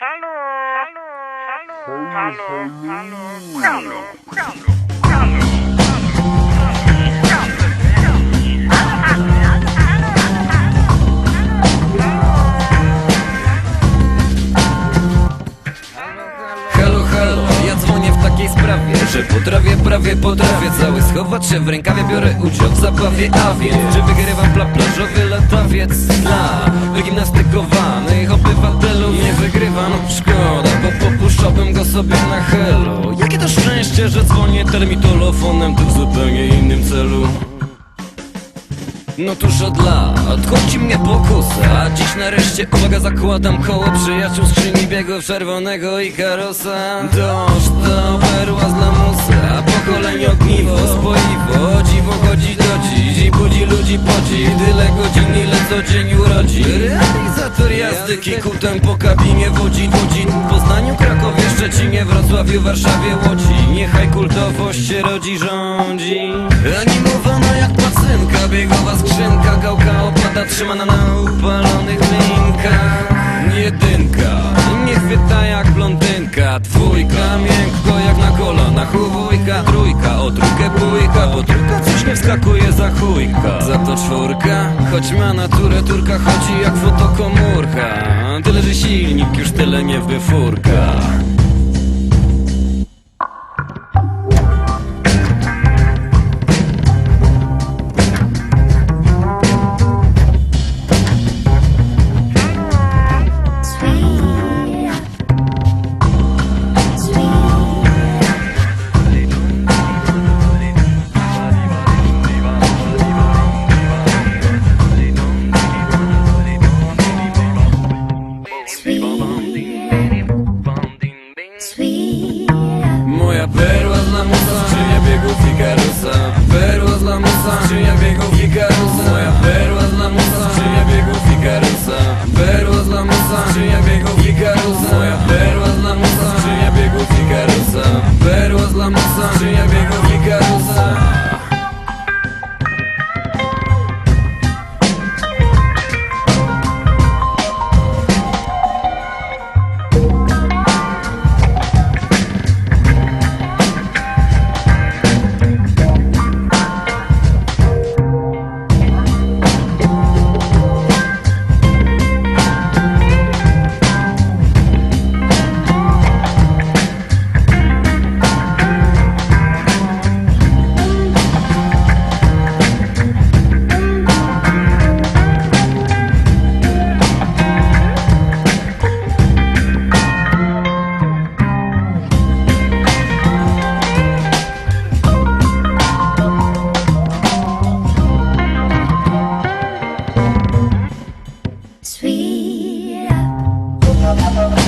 halo, halo, halo, halo, halo, halo, halo. Halo, halo, ja dzwonię w takiej sprawie Że potrafię, prawie potrafię Cały schować się w rękawie Biorę udział w zabawie, a więc Że wygrywam pla plażowy latawiec? Dla wygimnastykowanych sobie na Jakie to szczęście, że dzwonię termitolofonem Tu w zupełnie innym celu. No tuż od lat chodzi mnie pokusa. A dziś nareszcie, uwaga, zakładam koło Przyjaciół skrzyni biegów czerwonego i karosa. Dość to perła z lamusa Pokolenie ogniwo, spoiwo. Dziwo chodzi do dziś i budzi ludzi podziw Tyle godzin, ile co jazdy kikutem po kabinie wodzi Wodzi w Poznaniu, Krakowie, Szczecinie, Wrocławiu, Warszawie, Łodzi. Niechaj kultowość się rodzi, rządzi. Animowana jak pacynka, biegowa skrzynka. Gałka opada, trzymana na upalonych linkach Jedynka, nie chwyta jak blondynka. Dwójka, miękko jak na kolanach u Trójka, o trójkę bójka, bo trójka coś nie wskakuje za chujka. Za to czwórka, choć ma naturę turka Chodzi jak fotokomórka. Tyle, że silnik już tyle nie wyfurka comigo ficarão. Oh, oh, oh,